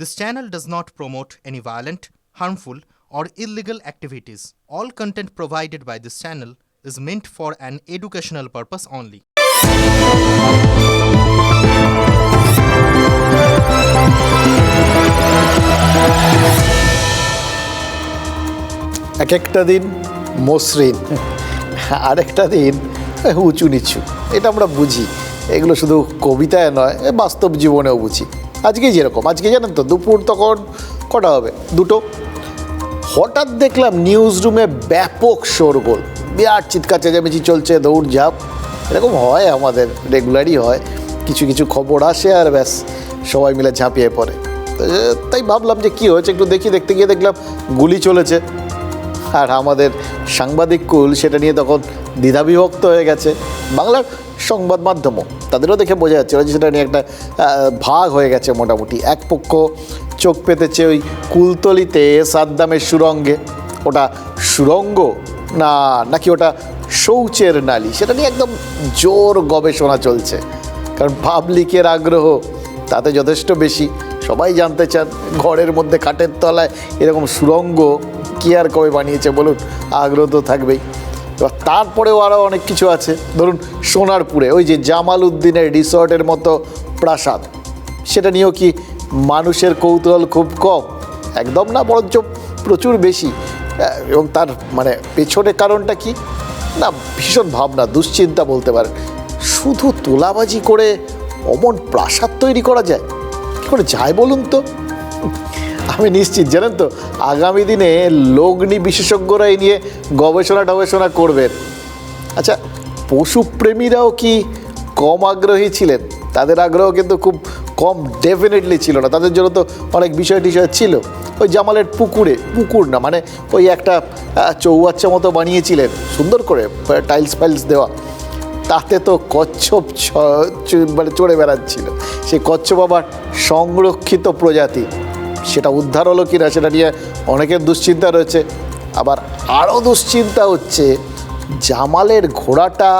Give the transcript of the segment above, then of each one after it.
This channel does not promote any violent, harmful, or illegal activities. All content provided by this channel is meant for an educational purpose only. এক একটা দিন মসৃণ আরেকটা দিন উঁচু নিচু এটা আমরা বুঝি এগুলো শুধু কবিতায় নয় বাস্তব জীবনেও বুঝি আজকে যেরকম আজকে জানেন তো, দুপুর তখন কটা হবে? দুটো। হঠাৎ দেখলাম নিউজ রুমে ব্যাপক শোরগোল। বিরাট চিৎকার, চেঁচামেচি চলছে দৌড় ঝাঁপ এরকম হয় আমাদের রেগুলারই হয়। কিছু কিছু খবর আসে আর ব্যাস, সবাই মিলে ঝাঁপিয়ে পড়ে। তাই ভাবলাম যে কী হয়েছে, একটু দেখি, দেখতে গিয়ে দেখলাম গুলি চলেছে। আর আমাদের সাংবাদিক কুল সেটা নিয়ে তখন দ্বিধাবিভক্ত হয়ে গেছে। বাংলার সংবাদ মাধ্যমও তাদেরও দেখে বোঝা যাচ্ছে যে সেটা নিয়ে একটা ভাগ হয়ে গেছে মোটামুটি। এক পক্ষ চোখ পেতেছে ওই কুলতলিতে সাদ্দামের সুরঙ্গে। ওটা সুরঙ্গ না, নাকি ওটা শৌচের নালী? সেটা নিয়ে একদম জোর গবেষণা চলছে। কারণ পাবলিকের আগ্রহ তাতে যথেষ্ট বেশি। সবাই জানতে চান, ঘরের মধ্যে কাঠের তলায় এরকম সুরঙ্গ কি আর কবে বানিয়েছে বলুন? আগ্রহ তো থাকবেই। এবার তারপরেও আরও অনেক কিছু আছে। ধরুন সোনারপুরে, ওই যে জামাল উদ্দিনের রিসর্টের মতো প্রাসাদ। সেটা নিয়েও কি মানুষের কৌতূহল খুব কম? একদম না, বরঞ্চ প্রচুর বেশি। এবং তার মানে পেছনে কারণটা কি? না, ভীষণ ভাবনা, দুশ্চিন্তা বলতে পারেন। শুধু তোলাবাজি করে অমন প্রাসাদ তৈরি করা যায়? কী করে যায় বলুন তো? আমি নিশ্চিত, জানেন তো, আগামী দিনে লগ্নি বিশেষজ্ঞরা এই নিয়ে গবেষণা টবেষণা করবেন। আচ্ছা পশুপ্রেমীরাও কি কম আগ্রহী ছিলেন? তাদের আগ্রহ কিন্তু খুব কম ডেফিনেটলি ছিল না। তাদের জন্য তো অনেক বিষয় টিষয় ছিল। ওই জামালের পুকুরে, পুকুর না মানে ওই একটা চৌবাচ্চা মতো বানিয়েছিলেন। সুন্দর করে টাইলস ফাইলস দেওয়া। তাতে তো কচ্ছপ মানে চড়ে বেড়াচ্ছিল। সেই কচ্ছপ আবার সংরক্ষিত প্রজাতি। সেটা উদ্ধার হলো কিনা সেটা নিয়ে অনেকের দুশ্চিন্তা রয়েছে। আবার আরও দুশ্চিন্তা হচ্ছে, জামালের ঘোড়াটা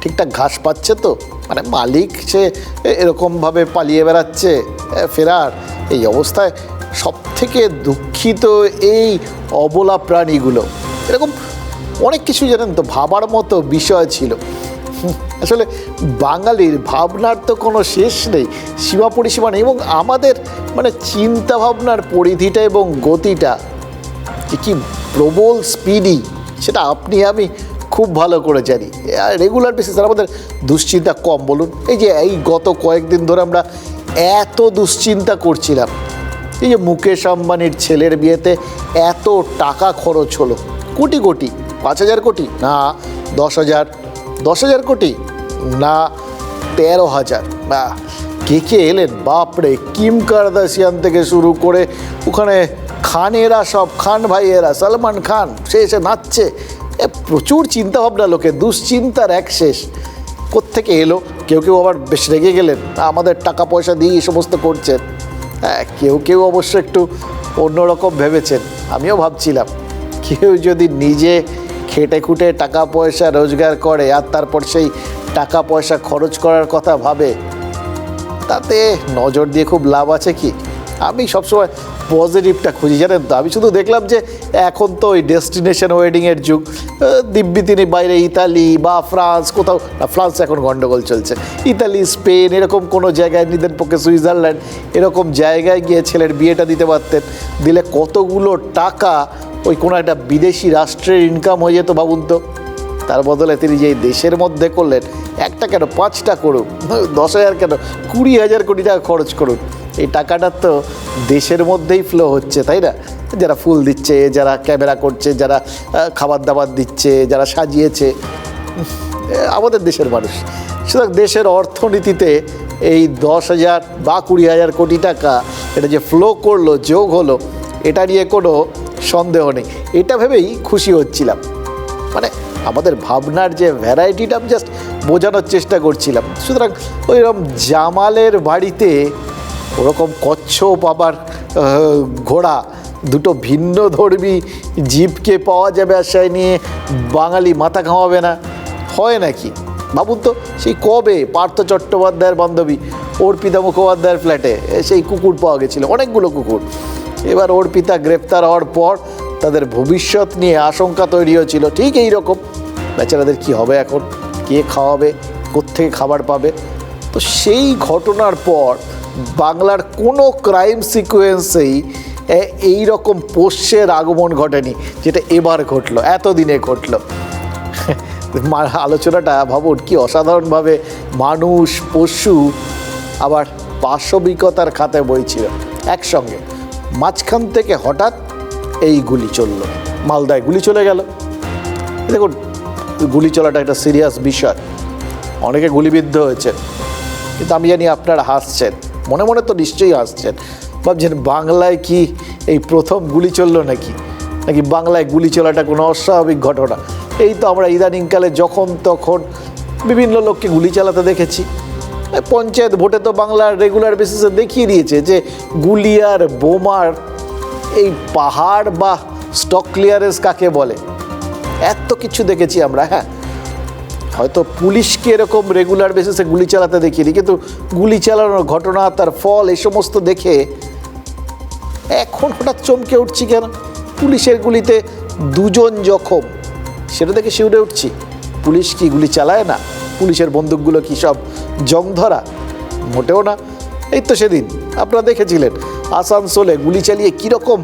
ঠিকঠাক ঘাস পাচ্ছে তো? মানে মালিক সে এরকমভাবে পালিয়ে বেড়াচ্ছে ফেরার। এই অবস্থায় সব থেকে দুঃখিত এই অবলা প্রাণীগুলো। এরকম অনেক কিছু জানেন তো, ভাবার মতো বিষয় ছিল। আসলে বাঙালির ভাবনার তো কোনো শেষ নেই, সীমা পরিসীমা নেই, এবং আমাদের মানে চিন্তা ভাবনার পরিধিটা এবং গতিটা কি প্রবল স্পিডি সেটা আপনি আমি খুব ভালো করে জানি। রেগুলার বেসিস আমাদের দুশ্চিন্তা কম, বলুন। এই যে এই গত কয়েকদিন ধরে আমরা এত দুশ্চিন্তা করছিলাম, এই যে মুকেশ আম্বানির ছেলের বিয়েতে এত টাকা খরচ হলো, কোটি কোটি, পাঁচ হাজার কোটি, না, দশ হাজার দশ হাজার কোটি? না, তেরো হাজার। বা, কে কে এলেন? বাপরে, কিম কারদাসিয়ান থেকে শুরু করে ওখানে খানেরা সব, খান ভাইয়েরা, সালমান খান, সে এসে নাচছে। এ, প্রচুর চিন্তাভাবনা লোকে দুশ্চিন্তার এক শেষ। কোত্থেকে এলো? কেউ কেউ আবার বেশ রেগে গেলেন। আমাদের টাকা পয়সা দিয়ে এই সমস্ত করছেন। হ্যাঁ কেউ কেউ অবশ্য একটু অন্যরকম ভেবেছেন। আমিও ভাবছিলাম, কেউ যদি নিজে খেটে খুঁটে টাকা পয়সা রোজগার করে আর তারপর সেই টাকা পয়সা খরচ করার কথা ভাবে তাতে নজর দিয়ে খুব লাভ আছে কি? আমি সবসময় পজিটিভটা খুঁজি জানেন তো? আমি শুধু দেখলাম যে এখন তো ওই ডেস্টিনেশন ওয়েডিংয়ের যুগ। দিব্যি তিনি বাইরে ইতালি বা ফ্রান্স কোথাও না, ফ্রান্স এখন গন্ডগোল চলছে। ইতালি স্পেন এরকম কোনো জায়গায় নিতেন পক্ষে সুইজারল্যান্ড এরকম জায়গায় গিয়ে ছেলের বিয়েটা দিতে পারতেন। দিলে কতগুলো টাকা ওই কোনো একটা বিদেশি রাষ্ট্রের ইনকাম হয়ে যেত ভাবুন তো। তার বদলে তিনি যে এই দেশের মধ্যে করলেন, একটা কেন? পাঁচটা করুন। দশ হাজার কেন? কুড়ি হাজার কোটি টাকা খরচ করুন। এই টাকাটা তো দেশের মধ্যেই ফ্লো হচ্ছে, তাই না? যারা ফুল দিচ্ছে, যারা ক্যামেরা করছে, যারা খাবার দাবার দিচ্ছে, যারা সাজিয়েছে আমাদের দেশের মানুষ। সুতরাং দেশের অর্থনীতিতে এই দশ হাজার বা কুড়ি হাজার কোটি টাকা, এটা যে ফ্লো করল, যোগ হলো, এটা নিয়ে কোনো সন্দেহ নেই। এটা ভেবেই খুশি হচ্ছিলাম। মানে আমাদের ভাবনার যে ভ্যারাইটিটা আমি জাস্ট বোঝানোর চেষ্টা করছিলাম। সুতরাং ওইরকম জামালের বাড়িতে ওরকম কচ্ছপ আবার ঘোড়া, দুটো ভিন্ন ধর্মী জীবকে পাওয়া যাবে আশায় নিয়ে বাঙালি মাথা ঘামাবে না। হয় নাকি? ভাবুন তো, সেই কবে পার্থ চট্টোপাধ্যায়ের বান্ধবী, অর্পিতা মুখোপাধ্যায়ের ফ্ল্যাটে সেই কুকুর পাওয়া গেছিল। অনেকগুলো কুকুর। এবার অর্পিতা গ্রেপ্তার হওয়ার পর তাদের ভবিষ্যৎ নিয়ে আশঙ্কা তৈরি হয়েছিল। ঠিক এই রকম বেচারাদের কি হবে এখন? কে খাওয়াবে? কোত্থেকে খাবার পাবে? তো সেই ঘটনার পর বাংলার কোনো ক্রাইম সিকোয়েন্সেই এই রকম পোষ্যের আগমন ঘটেনি, যেটা এবার ঘটলো, এতদিনে ঘটলো। আলোচনাটা ভাবুন কি অসাধারণভাবে মানুষ, পশু আবার পাশবিকতার খাতে বইছিল। একসঙ্গে। মাঝখান থেকে হঠাৎ এই গুলি চলল। মালদায় গুলি চলে গেল। দেখুন, গুলি চলাটা একটা সিরিয়াস বিষয়। অনেকে গুলিবিদ্ধ হয়েছে কিন্তু আমি জানি আপনারা হাসছেন। মনে মনে তো নিশ্চয়ই হাসছেন। ভাবছেন, বাংলায় কি এই প্রথম গুলি চলল নাকি? নাকি বাংলায় গুলি চলাটা কোনো অস্বাভাবিক ঘটনা? এই তো আমরা ইদানিংকালে যখন তখন বিভিন্ন লোককে গুলি চালাতে দেখেছি। পঞ্চায়েত ভোটে তো বাংলার রেগুলার বেসিসে দেখিয়ে দিয়েছে যে গুলিয়ার, বোমার, এই পাহাড় বা স্টক ক্লিয়ারেন্স কাকে বলে? এত কিছু দেখেছি আমরা হ্যাঁ। হয়তো পুলিশকে এরকম রেগুলার বেসিসে গুলি চালাতে দেখিনি কিন্তু গুলি চালানোর ঘটনা, তার ফল, এই সমস্ত দেখে এখন হঠাৎ চমকে উঠছি কেন? পুলিশের গুলিতে দুজন জখম, সেটা দেখে শিউরে উঠছি। পুলিশ কি গুলি চালায় না? পুলিশের বন্দুকগুলো কি সব জং ধরা মোটেও না। এই তো সেদিন, আপনারা দেখেছিলেন, আসানসোলে গুলি চালিয়ে কীরকম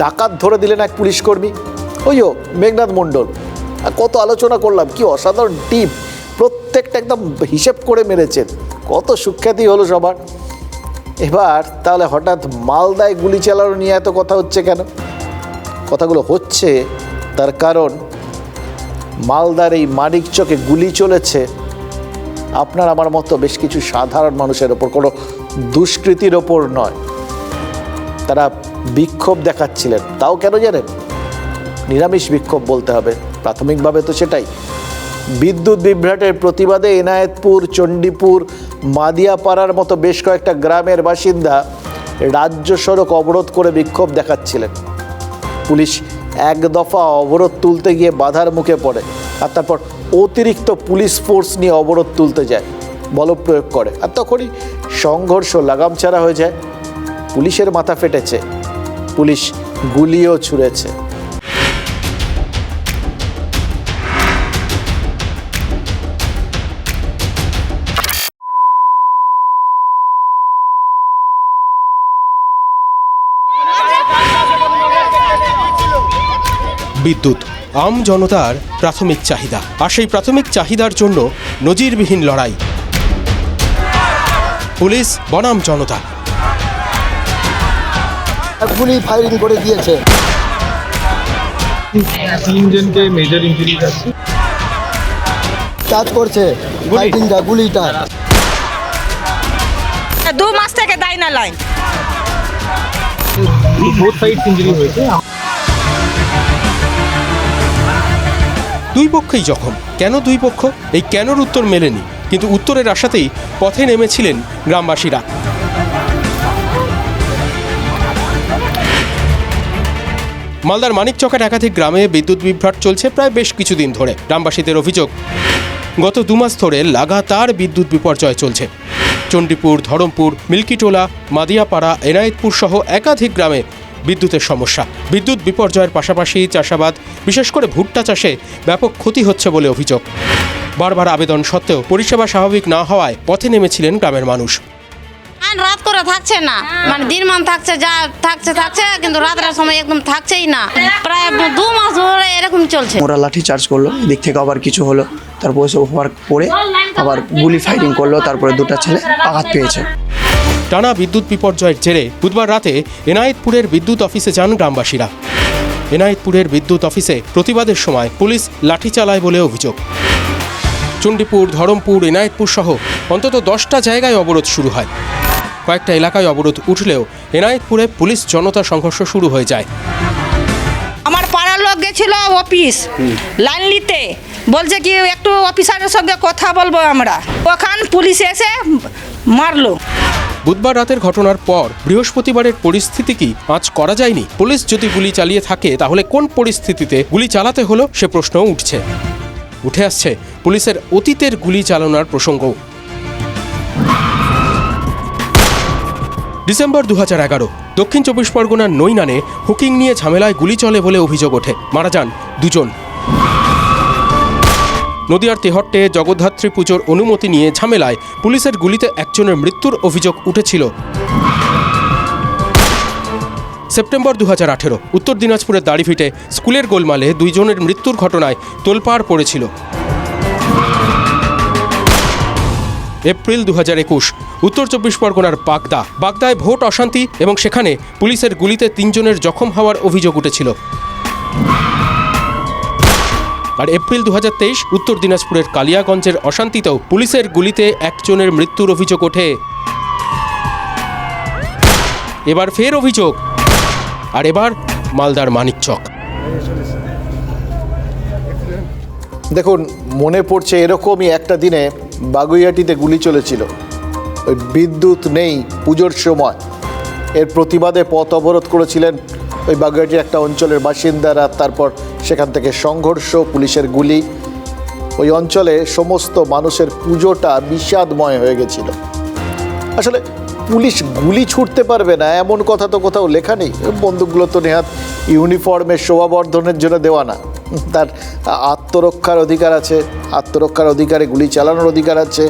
ডাকাত ধরে দিলেন এক পুলিশ কর্মী ওইও মেঘনাথ মণ্ডল। কত আলোচনা করলাম, কি অসাধারণ টিপ প্রত্যেকটা একদম হিসেব করে মেরেছেন। কত সুখ্যাতি হলো সবার। এবার তাহলে হঠাৎ মালদায় গুলি চালানো নিয়ে এত কথা হচ্ছে কেন? কথাগুলো হচ্ছে তার কারণ, মালদার এই মানিক চকে গুলি চলেছে। আপনার আমার মতো বেশ কিছু সাধারণ মানুষের ওপর, কোনো দুষ্কৃতির ওপর নয়। তারা বিক্ষোভ দেখাচ্ছিলেন, তাও কেন জানেন? নিরামিষ বিক্ষোভ বলতে হবে, প্রাথমিকভাবে তো সেটাই। বিদ্যুৎ বিভ্রাটের প্রতিবাদে এনায়েতপুর, চণ্ডীপুর, মাদিয়াপাড়ার মতো বেশ কয়েকটা গ্রামের বাসিন্দা রাজ্য সড়ক অবরোধ করে বিক্ষোভ দেখাচ্ছিলেন। পুলিশ এক দফা অবরোধ তুলতে গিয়ে বাধার মুখে পড়ে। আর তারপর অতিরিক্ত পুলিশ ফোর্স নিয়ে অবরোধ তুলতে যায়, বলপ্রয়োগ করে। আর তখনই সংঘর্ষ লাগাম ছাড়া হয়ে যায়, পুলিশের মাথা ফেটেছে, পুলিশ গুলিও ছুঁড়েছে। বিদ্যুৎ আম জনতার প্রাথমিক চাহিদা। আর সেই প্রাথমিক চাহিদার জন্য নজিরবিহীন লড়াই। পুলিশ বনাম জনতা। গুলি ফায়ারিং করে দিয়েছে। তিনজনকে মেজর ইঞ্জুরি আছে। কাজ করছে। ফাইটিংটা গুলিটা। দু মাস থেকে দেয় না লাইন বোথ সাইড ইঞ্জুরি হয়েছে। দুই পক্ষই জখম। কেন দুই পক্ষ? এই কেনর উত্তর মেলেনি, কিন্তু উত্তরের আশাতেই পথে নেমেছিলেন গ্রামবাসীরা। মালদার মানিকচকের একাধিক গ্রামে বিদ্যুৎ বিভ্রাট চলছে প্রায় বেশ কিছুদিন ধরে। গ্রামবাসীদের অভিযোগ, গত দু মাস ধরে লাগাতার বিদ্যুৎ বিপর্যয় চলছে। চণ্ডীপুর, ধরমপুর, মিল্কিটোলা, মাদিয়াপাড়া, এনায়েতপুর সহ একাধিক গ্রামে বিদ্যুতের সমস্যা। বিদ্যুৎ বিপর্যয়ের পাশাপাশি চাষাবাদ বিশেষ করে ভুট্টা চাষে ব্যাপক ক্ষতি হচ্ছে বলে অভিযোগ। বারবার আবেদন সত্ত্বেও পরিষেবা স্বাভাবিক না হওয়ায় পথে নেমেছিলেন গ্রামের মানুষ। রাত করে থাকছে না। মানে দিন মান থাকছে যা থাকছে থাকছে কিন্তু রাতের সময় একদম থাকছেই না। প্রায় দু মাস ধরে এরকম চলছে। ওরা লাঠি চার্জ করল এদিক থেকে আবার কিছু হলো তারপরে হওয়ার পরে আবার গুলি ফাইটিং করল তারপরে দুটো ছেলে আঘাত পেয়েছে। টানা বিদ্যুৎ বিপর্যয়ের জেরে বুধবার রাতে এনায়েতপুরের বিদ্যুৎ অফিসে যান গ্রামবাসীরা। এনায়েতপুরের বিদ্যুৎ অফিসে প্রতিবাদের সময় পুলিশ লাঠি চালায় বলে অভিযোগ। চণ্ডীপুর, ধরমপুর, এনায়েতপুর সহ অন্তত দশটা জায়গায় অবরোধ শুরু হয়। কয়েকটা এলাকায় অবরোধ উঠলেও এনায়েতপুরে পুলিশ জনতা সংঘর্ষ শুরু হয়ে যায়। আমার পাড়ার লোক গেছিল অফিস, লাইন নিতে। বলছে কি, একটু অফিসারের সঙ্গে কথা বলব আমরা। ওখান পুলিশ এসে মারলো। বুধবার রাতের ঘটনার পর বৃহস্পতিবারের পরিস্থিতি কি আঁচ করা যায়নি? পুলিশ যদি গুলি চালিয়ে থাকে, তাহলে কোন পরিস্থিতিতে গুলি চালাতে হলো সে প্রশ্নও উঠছে। উঠে আসছে পুলিশের অতীতের গুলি চালানোর প্রসঙ্গও ডিসেম্বর দু এগারো, দক্ষিণ চব্বিশ পরগনার নৈনানে হুকিং নিয়ে ঝামেলায় গুলি চলে বলে অভিযোগ ওঠে। মারা যান দুজন। নদিয়ার তেহট্টে জগদ্ধাত্রী পুজোর অনুমতি নিয়ে ঝামেলায় পুলিশের গুলিতে একজনের মৃত্যুর অভিযোগ উঠেছিল। সেপ্টেম্বর দু আঠেরো, উত্তর দিনাজপুরের দাড়িভিটে স্কুলের গোলমালে দুইজনের মৃত্যুর ঘটনায় তোলপাড় পড়েছিল। এপ্রিল দু হাজার একুশ, উত্তর চব্বিশ পরগনার বাগদা, বাগদায় ভোট অশান্তি এবং সেখানে পুলিশের গুলিতে তিনজনের জখম হওয়ার অভিযোগ উঠেছিল। আর এপ্রিল দু হাজার তেইশ উত্তর দিনাজপুরের কালিয়াগঞ্জের অশান্তিতেও পুলিশের গুলিতে একজনের মৃত্যুর অভিযোগ ওঠে। এবার ফের অভিযোগ। আর এবার মালদার মানিকচক দেখুন, মনে পড়ছে এরকমই একটা দিনে বাগুইয়াটিতে গুলি চলেছিল। ওই বিদ্যুৎ নেই, পুজোর সময়। এর প্রতিবাদে পথ অবরোধ করেছিলেন ওই বাগুইয়াটির একটা অঞ্চলের বাসিন্দারা, তারপর সেখান থেকে সংঘর্ষ, পুলিশের গুলি। ওই অঞ্চলে সমস্ত মানুষের পুজোটা বিষাদময় হয়ে গেছিল। আসলে পুলিশ গুলি ছুটতে পারবে না, এমন কথা তো কোথাও লেখা নেই। বন্দুকগুলো তো নেহাত ইউনিফর্মের শোভাবর্ধনের জন্য দেওয়া না। তার আত্মরক্ষার অধিকার আছে, আত্মরক্ষার অধিকারে গুলি চালানোর অধিকার আছে।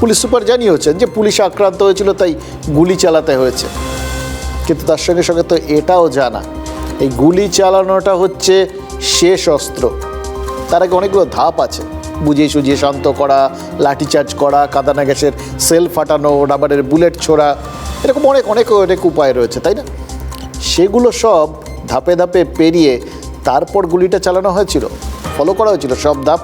পুলিশ সুপার জানিয়েছেন যে পুলিশ আক্রান্ত হয়েছিল, তাই গুলি চালাতে হয়েছে। কিন্তু তার সঙ্গে সঙ্গে তো এটাও জানা, এই গুলি চালানোটা হচ্ছে শেষ অস্ত্র। তার আগে অনেকগুলো ধাপ আছে। বুঝিয়ে সুঝিয়ে শান্ত করা লাঠিচার্জ করা, কাদানা গ্যাসের সেল ফাটানো, রাবারের বুলেট ছোড়া, এরকম অনেক অনেক অনেক উপায় রয়েছে, তাই না? সেগুলো সব ধাপে ধাপে পেরিয়ে তারপর গুলিটা চালানো হয়েছিল। ফলো করা হয়েছিল সব ধাপ।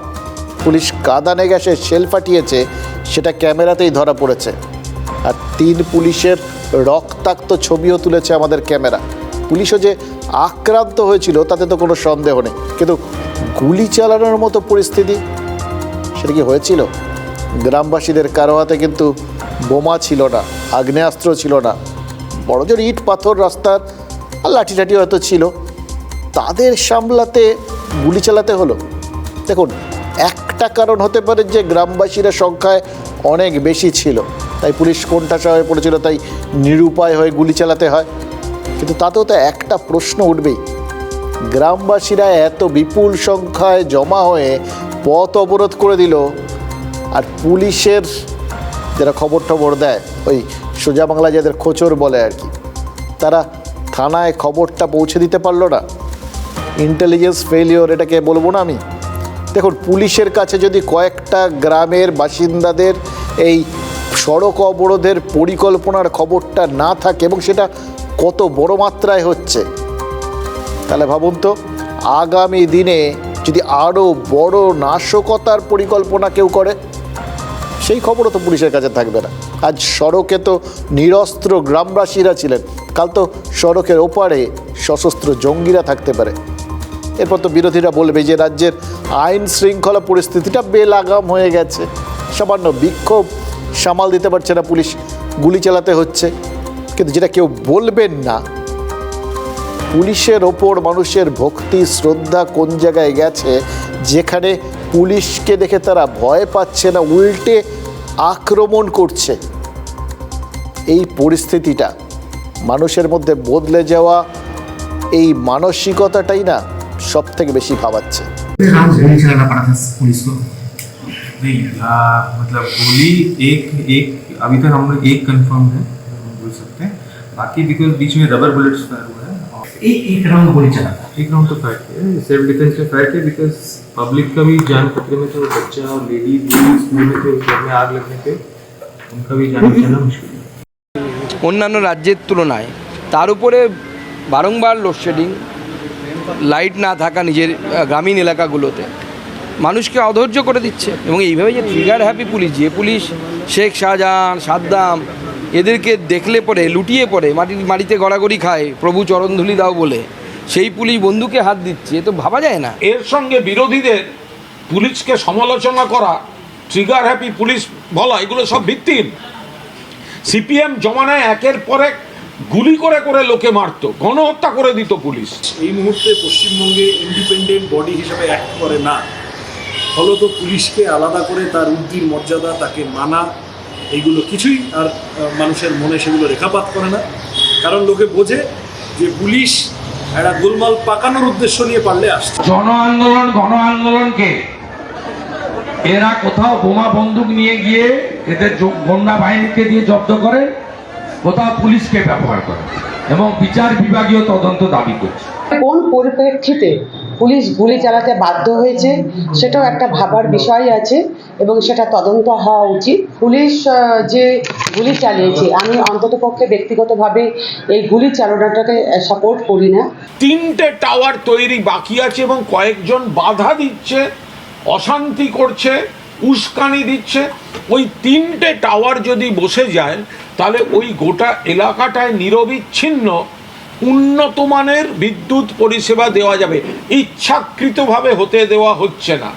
পুলিশ কাদানে গ্যাসের সেল ফাটিয়েছে, সেটা ক্যামেরাতেই ধরা পড়েছে। আর তিন পুলিশের রক্তাক্ত ছবিও তুলেছে আমাদের ক্যামেরা। পুলিশও যে আক্রান্ত হয়েছিল, তাতে তো কোনো সন্দেহ নেই। কিন্তু গুলি চালানোর মতো পরিস্থিতি, সেটা কি হয়েছিল? গ্রামবাসীদের কারও হাতে কিন্তু বোমা ছিল না, আগ্নেয়াস্ত্র ছিল না। বড় জোর ইট পাথর রাস্তার লাঠি টাঠি হয়তো ছিল। তাদের সামলাতে গুলি চালাতে হলো। দেখুন, একটা কারণ হতে পারে যে গ্রামবাসীরা সংখ্যায় অনেক বেশি ছিল। তাই পুলিশ কোণঠাসা হয়ে পড়েছিল, তাই নিরুপায় হয়ে গুলি চালাতে হয়। কিন্তু তাতেও তো একটা প্রশ্ন উঠবেই। গ্রামবাসীরা এত বিপুল সংখ্যায় জমা হয়ে পথ অবরোধ করে দিল আর পুলিশের যারা খবর টবর দেয়, ওই সোজা বাংলা যাদের খোচর বলে আর কি, তারা থানায় খবরটা পৌঁছে দিতে পারল না। ইন্টেলিজেন্স ফেলিওর এটাকে বলব না আমি। দেখুন, পুলিশের কাছে যদি কয়েকটা গ্রামের বাসিন্দাদের এই সড়ক অবরোধের পরিকল্পনার খবরটা না থাকে এবং সেটা কত বড় মাত্রায় হচ্ছে। তাহলে ভাবুন তো, আগামী দিনে যদি আরও বড় নাশকতার পরিকল্পনা কেউ করে, সেই খবরও তো পুলিশের কাছে থাকবে না। আজ সড়কে তো নিরস্ত্র গ্রামবাসীরা ছিলেন, কাল তো সড়কের ওপারে সশস্ত্র জঙ্গিরা থাকতে পারে। এরপর তো বিরোধীরা বলবে যে রাজ্যের আইন শৃঙ্খলা পরিস্থিতিটা বেলাগাম হয়ে গেছে। সামান্য বিক্ষোভ সামাল দিতে পারছে না পুলিশ, গুলি চালাতে হচ্ছে। কিন্তু যেটা কেউ বলবেন না পুলিশের ওপর মানুষের ভক্তি শ্রদ্ধা কোন জায়গায় গেছে যেখানে পুলিশকে দেখে তারা ভয় পাচ্ছে না উল্টে আক্রমণ করছে এই পরিস্থিতিটা মানুষের মধ্যে বদলে যাওয়া এই মানসিকতাটাই না সব থেকে বেশি ভাবাচ্ছে राउंड गोली चलाना पड़ा था पुलिस को नहीं आ, मतलब गोली एक एक अभी तक हम लोग एक कंफर्म है हम बोल सकते हैं बाकी बिकॉज बीच में रबर बुलेट्स फायर हुआ है और एक एक राउंड गोली चला था एक राउंड तो फायर किया है सेल्फ डिफेंस में फायर किया बिकॉज पब्लिक का भी जान खतरे में था बच्चा और लेडी स्कूल में थे घर में आग लगने पे उनका भी जान बचाना मुश्किल है অন্যান্য রাজ্যের তুলনায় তার উপরে বারংবার লোডশেডিং লাইট না থাকা নিজের আহ, গ্রামীণ এলাকাগুলোতে মানুষকে অধৈর্য করে দিচ্ছে এবং এইভাবে যে ট্রিগার হ্যাপি পুলিশ যে পুলিশ শেখ শাহজাহান সাদ্দাম এদেরকে দেখলে পরে লুটিয়ে পড়ে মাটির মাটিতে গড়াগড়ি খায় প্রভু চরণধুলি দাও বলে সেই পুলিশ বন্ধুকে হাত দিচ্ছে এ তো ভাবা যায় না। এর সঙ্গে বিরোধীদের পুলিশকে সমালোচনা করা ট্রিগার হ্যাপি পুলিশ বলা এগুলো সব ভিত্তিহীন। সিপিএম জমানায় একের পর এক গুলি করে করে লোকে মারতো গণহত্যা করে দিত পুলিশ। এই মুহূর্তে পশ্চিমবঙ্গে ইন্ডিপেন্ডেন্ট বডি হিসেবে অ্যাক্ট করে না। ফলত পুলিশকে আলাদা করে তার উদ্দির মর্যাদা তাকে মানা এইগুলো কিছুই আর মানুষের মনে সেগুলো রেখাপাত করে না। কারণ লোকে বোঝে যে পুলিশ একটা গোলমাল পাকানোর উদ্দেশ্য নিয়ে পারলে আসছে। জন আন্দোলন গণ আন্দোলনকে এরা কোথাও বোমা বন্দুক নিয়ে গিয়ে এদের গন্ডা বাহিনীকে দিয়ে জব্দ করে কোথাও পুলিশকে ব্যবহার করে এবং বিচার বিভাগীয় তদন্ত দাবি করছে। কোন পরিপ্রেক্ষিতে পুলিশ গুলি চালাতে বাধ্য হয়েছে সেটাও একটা ভাবার বিষয় আছে। এবং সেটা তদন্ত হওয়া উচিত। পুলিশ যে গুলি চালিয়েছে আমি অন্ততপক্ষে ব্যক্তিগতভাবে এই গুলি চালনাটাকে সাপোর্ট করি না। তিনটে টাওয়ার তৈরি বাকি আছে এবং কয়েকজন বাধা দিচ্ছে অশান্তি করছে উস্কানি দিচ্ছে। ওই তিনটে টাওয়ার যদি বসে যায় তাহলে ওই গোটা এলাকাটায় নিরবিচ্ছিন্ন উন্নত মানের বিদ্যুৎ পরিষেবা দেওয়া যাবে। ইচ্ছাকৃতভাবে হতে দেওয়া হচ্ছে না।